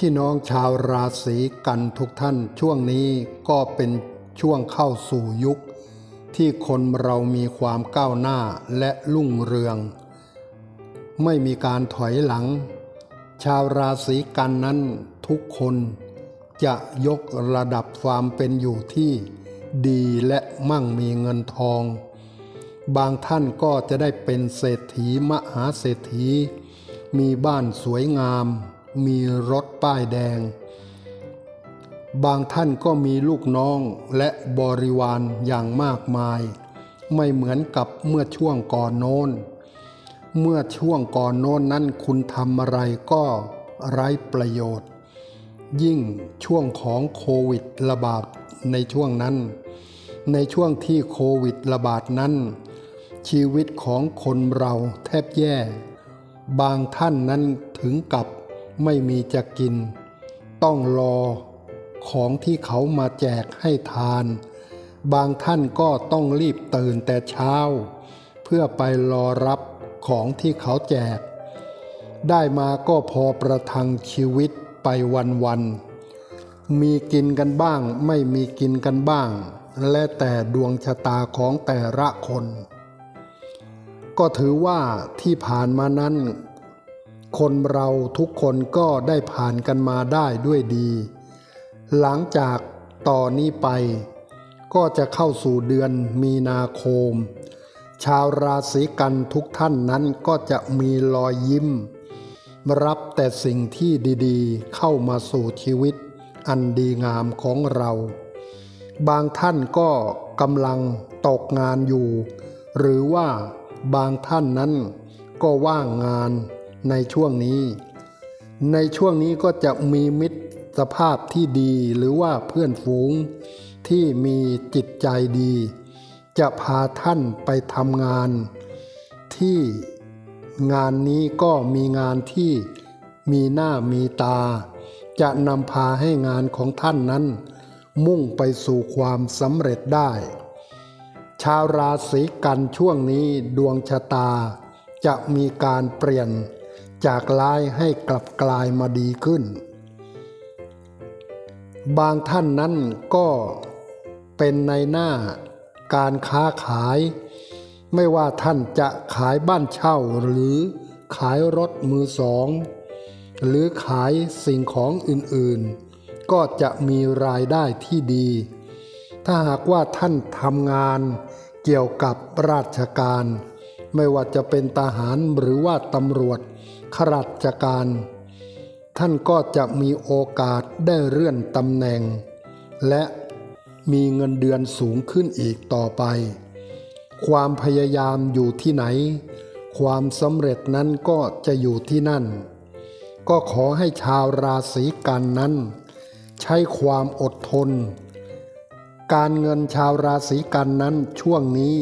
พี่น้องชาวราศีกันทุกท่านช่วงนี้ก็เป็นช่วงเข้าสู่ยุค ที่คนเรามีความก้าวหน้าและรุ่งเรือง ไม่มีการถอยหลัง ชาวราศีกันนั้นทุกคน จะยกระดับความเป็นอยู่ที่ดีและมั่งมีเงินทอง บางท่านก็จะได้เป็นเศรษฐีมหาเศรษฐี มีบ้านสวยงาม มีรถป้ายแดง บางท่านก็มีลูกน้องและบริวารอย่างมากมาย ไม่เหมือนกับเมื่อช่วงก่อนโน้น เมื่อช่วงก่อนโน้นนั้นคุณทำอะไรก็ไร้ประโยชน์ ยิ่งช่วงของโควิดระบาดในช่วงนั้น ในช่วงที่โควิดระบาดนั้น ชีวิตของคนเราแทบแย่ บางท่านนั้นถึงกับ ไม่มีจะกิน ต้องรอของที่เขามาแจกให้ทาน บางท่านก็ต้องรีบตื่นแต่เช้า เพื่อไปรอรับของที่เขาแจก ได้มาก็พอประทังชีวิตไปวันๆมีกินกันบ้างไม่มีกินกันบ้าง และแต่ดวงชะตาของแต่ละคน ก็ถือว่าที่ผ่านมานั้น คนเราทุกคนก็ได้ผ่านกันมาได้ด้วยดี หลังจากต่อนนี้ไป ก็จะเข้าสู่เดือนมีนาคม ชาวราศีกันทุกท่านนั้นก็จะมีรอยยิ้ม รับแต่สิ่งที่ดีๆ เข้ามาสู่ชีวิต อันดีงามของเรา บางท่านก็กำลังตกงานอยู่ หรือว่าบางท่านนั้นก็ว่างงาน ในช่วงนี้ ในช่วงนี้ก็จะมีมิตรภาพที่ดีหรือว่าเพื่อนฝูงที่มีจิตใจดี จะพาท่านไปทำงาน ที่งานนี้ก็มีงานที่มีหน้ามีตา จะนำพาให้งานของท่านนั้น มุ่งไปสู่ความสำเร็จได้ ชาวราศีกันช่วงนี้ดวงชะตา จะมีการเปลี่ยน จากร้ายให้กลับกลายมาดีขึ้น บางท่านนั้นก็เป็นในหน้าการค้าขาย ไม่ว่าท่านจะขายบ้านเช่าหรือขายรถมือสอง หรือขายสิ่งของอื่นๆ ก็จะมีรายได้ที่ดี ถ้าหากว่าท่านทำงานเกี่ยวกับราชการ ไม่ว่าจะเป็นทหารหรือว่าตำรวจ ขราชการ ท่านก็จะมีโอกาสได้เลื่อนตำแหน่ง และมีเงินเดือนสูงขึ้นอีกต่อไป ความพยายามอยู่ที่ไหน ความสำเร็จนั้นก็จะอยู่ที่นั่น ก็ขอให้ชาวราศีกันนั้น ใช้ความอดทน การเงินชาวราศีกันนั้นช่วงนี้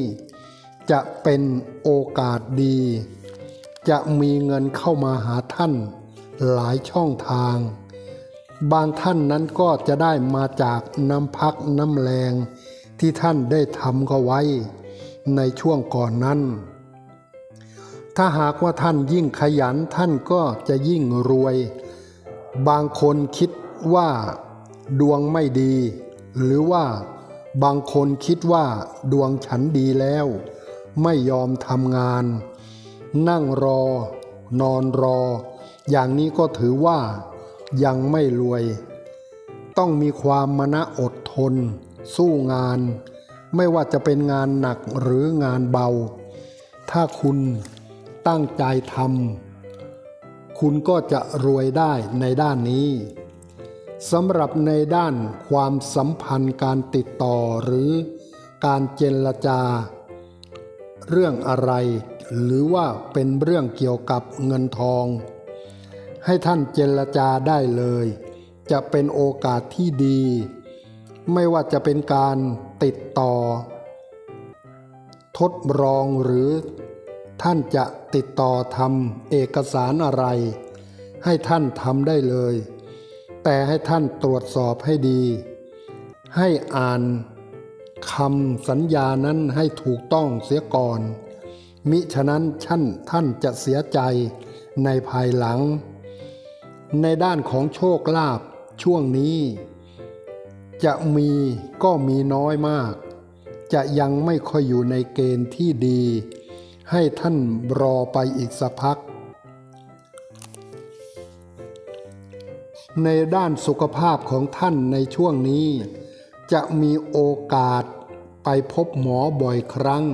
จะเป็นโอกาสดี จะมีเงินเข้ามาหาท่านหลายช่องทาง บางท่านนั้นก็จะได้มาจากน้ำพักน้ำแรงที่ท่านได้ทำก็ไว้ในช่วงก่อนนั้น ถ้าหากว่าท่านยิ่งขยันท่านก็จะยิ่งรวย บางคนคิดว่าดวงไม่ดี หรือว่าบางคนคิดว่าดวงฉันดีแล้ว ไม่ยอมทำงาน นั่งรอ นอนรอ อย่างนี้ก็ถือว่ายังไม่รวย ต้องมีความมณะอดทน สู้งาน ไม่ว่าจะเป็นงานหนักหรืองานเบา ถ้าคุณตั้งใจทำคุณก็จะรวยได้ในด้านนี้สำหรับในด้านความสัมพันธ์การติดต่อหรือการเจรจา เรื่องอะไร หรือว่าเป็นเรื่องเกี่ยวกับเงินทอง ให้ท่านเจรจาได้เลย จะเป็นโอกาสที่ดี ไม่ว่าจะเป็นการติดต่อ ทดลองหรือท่านจะติดต่อทำเอกสารอะไร ให้ท่านทำได้เลย แต่ให้ท่านตรวจสอบให้ดี ให้อ่านคำสัญญานั้นให้ถูกต้องเสียก่อน มิฉะนั้นท่านท่านจะเสียใจในภายหลัง ในด้านของโชคลาภช่วงนี้ จะมีก็มีน้อยมาก จะยังไม่ค่อยอยู่ในเกณฑ์ที่ดี ให้ท่านรอไปอีกสักพัก ในด้านสุขภาพของท่านในช่วงนี้ จะมีโอกาสไปพบหมอบ่อยครั้ง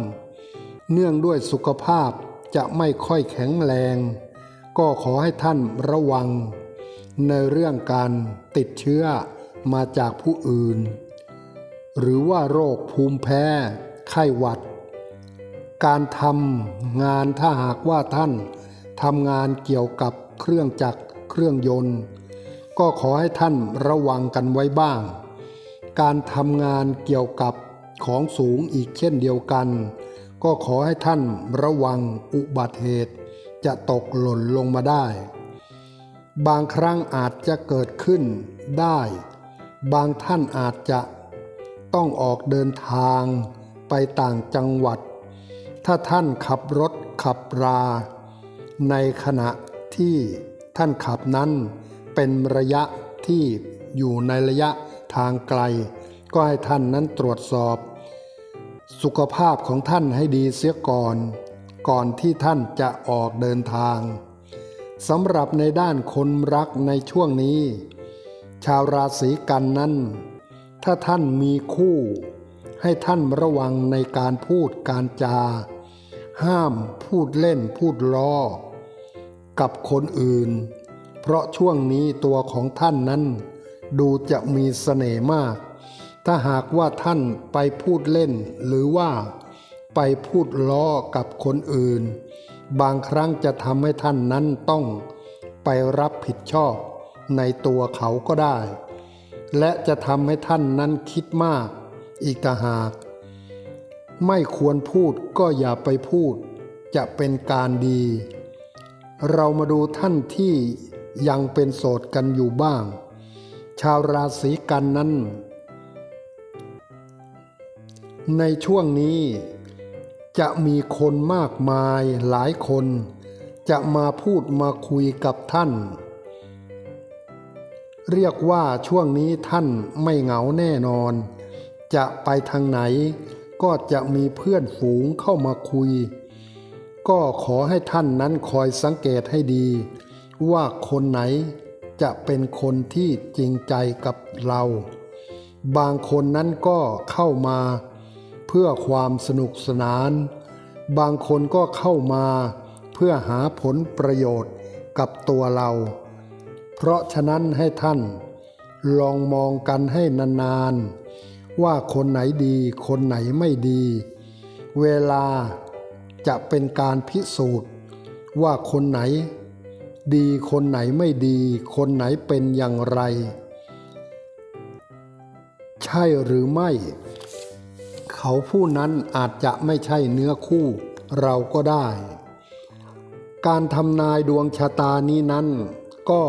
เนื่องด้วยสุขภาพจะไม่ค่อยแข็งแรง ก็ขอให้ท่านระวัง ในเรื่องการติดเชื้อมาจากผู้อื่น หรือว่าโรคภูมิแพ้ ไข้หวัด การทำงานถ้าหากว่าท่านทำงานเกี่ยวกับเครื่องจักรเครื่องยนต์ ก็ขอให้ท่านระวังกันไว้บ้าง การทำงานเกี่ยวกับของสูงอีกเช่นเดียวกัน ก็ขอให้ท่านระวังอุบัติเหตุจะตกหล่นลงมาได้ บางครั้งอาจจะเกิดขึ้นได้ บางท่านอาจจะต้องออกเดินทางไปต่างจังหวัด ถ้าท่านขับรถขับรา ในขณะที่ท่านขับนั้นเป็นระยะที่อยู่ในระยะทางไกล ก็ให้ท่านนั้นตรวจสอบ สุขภาพของท่านให้ดีเสียก่อน ก่อนที่ท่านจะออกเดินทางสำหรับในด้านคนรักในช่วงนี้ ชาวราศีกันนั้น ถ้าท่านมีคู่ ให้ท่านระวังในการพูดการจา ห้ามพูดเล่นพูดล้อ กับคนอื่น เพราะช่วงนี้ตัวของท่านนั้น ดูจะมีเสน่ห์มาก ถ้าหากว่าท่านไปพูดเล่น หรือว่าไปพูดล้อกับคนอื่น บางครั้งจะทำให้ท่านนั้นต้องไปรับผิดชอบในตัวเขาก็ได้ และจะทำให้ท่านนั้นคิดมาก อีกต่างหาก ไม่ควรพูดก็อย่าไปพูด จะเป็นการดี เรามาดูท่านที่ยังเป็นโสดกันอยู่บ้าง ชาวราศีกันนั้น ในช่วงนี้จะมีคนมากมายหลายคน จะมาพูดมาคุยกับท่าน เรียกว่าช่วงนี้ท่านไม่เหงาแน่นอน จะไปทางไหนก็จะมีเพื่อนฝูงเข้ามาคุย ก็ขอให้ท่านนั้นคอยสังเกตให้ดี ว่าคนไหนจะเป็นคนที่จริงใจกับเรา บางคนนั้นก็เข้ามา เพื่อความสนุกสนาน บางคนก็เข้ามาเพื่อหาผลประโยชน์กับตัวเรา เพราะฉะนั้นให้ท่าน ลองมองกันให้นานๆ ว่าคนไหนดีคนไหนไม่ดี เวลาจะเป็นการพิสูจน์ ว่าคนไหน ดีคนไหนไม่ดี คนไหนเป็นอย่างไร ใช่หรือไม่ เขาผู้นั้นอาจจะไม่ใช่เนื้อคู่เราก็ได้ การทำนายดวงชะตานี้นั้น ก็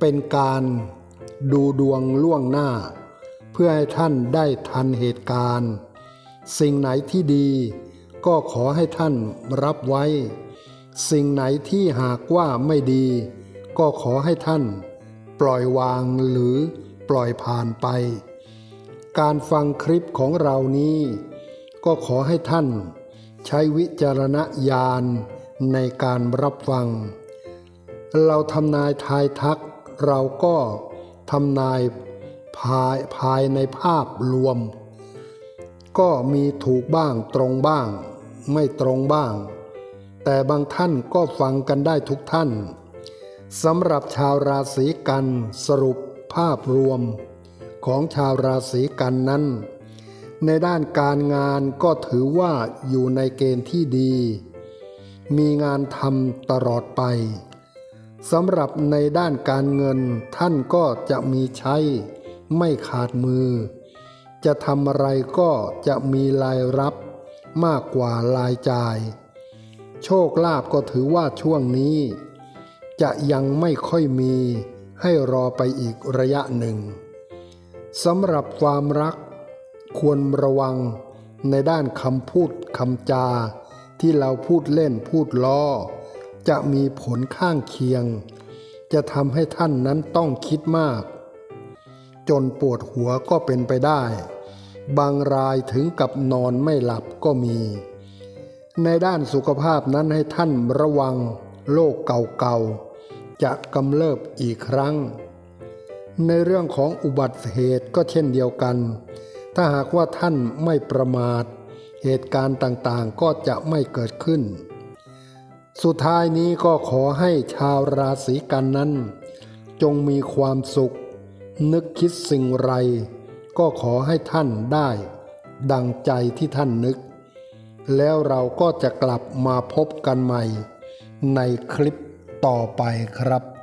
เป็นการดูดวงล่วงหน้า เพื่อให้ท่านได้ทันเหตุการณ์ สิ่งไหนที่ดี ก็ขอให้ท่านรับไว้ สิ่งไหนที่หากว่าไม่ดี ก็ขอให้ท่าน ปล่อยวางหรือปล่อยผ่านไป การฟังคลิปของเรานี้ ก็ขอให้ท่าน ใช้วิจารณญาณในการรับฟัง เราทำนายทายทัก เราก็ทำนายภายภายในภาพรวม ก็มีถูกบ้างตรงบ้าง ไม่ตรงบ้าง แต่บางท่านก็ฟังกันได้ทุกท่านสำหรับชาวราศีกันสรุปภาพรวม ของชาวราศีกันนั้น ในด้านการงานก็ถือว่าอยู่ในเกณฑ์ที่ดี มีงานทำตลอดไปสำหรับในด้านการเงินท่านก็จะมีใช้ ไม่ขาดมือ จะทำอะไรก็จะมีรายรับมากกว่ารายจ่าย โชคลาภก็ถือว่าช่วงนี้ จะยังไม่ค่อยมีให้รอไปอีกระยะหนึ่ง สำหรับความรักควรระวังในด้านคำพูดคำจา ที่เราพูดเล่นพูดล้อ จะมีผลข้างเคียง จะทำให้ท่านนั้นต้องคิดมาก จนปวดหัวก็เป็นไปได้ บางรายถึงกับนอนไม่หลับก็มี ในด้านสุขภาพนั้นให้ท่านระวังโรคเก่าๆจะกำเริบอีกครั้ง ในเรื่องของอุบัติเหตุก็เช่นเดียวกัน ถ้าหากว่าท่านไม่ประมาท เหตุการณ์ต่างๆก็จะไม่เกิดขึ้น สุดท้ายนี้ก็ขอให้ชาวราศีกันนั้น จงมีความสุข นึกคิดสิ่งไร ก็ขอให้ท่านได้ ดังใจที่ท่านนึก แล้วเราก็จะกลับมาพบกันใหม่ ในคลิปต่อไปครับ